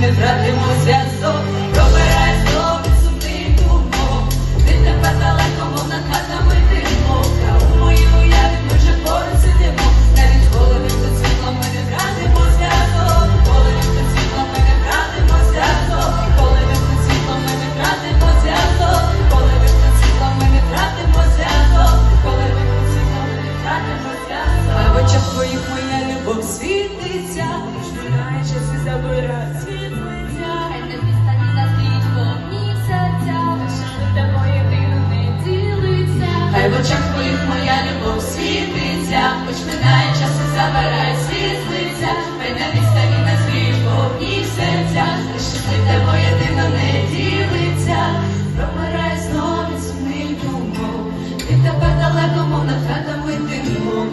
ми не втратимо зв'язок. Пробирає знову сумний думок. Ти тепер далеко, мов хатами димок. Та у моїй уяві ми вже поруч. Навіть коли вимкнуть світло, ми не втратимо зв'язок. Коли вимкнуть світло, ми не втратимо зв'язок. Коли вимкнуть світло, ми не втратимо зв'язок. Коли вимкнуть світло, ми не втратимо зв'язок. Коли вимкнуть світло, ми не втратимо зв'язок. А в твоїх моя любов світиться. Минає час і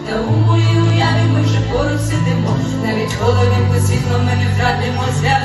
та у моїй уяві ми вже поруч сидимо. Навіть коли вимкне світло, ми не втратимо зв'язок.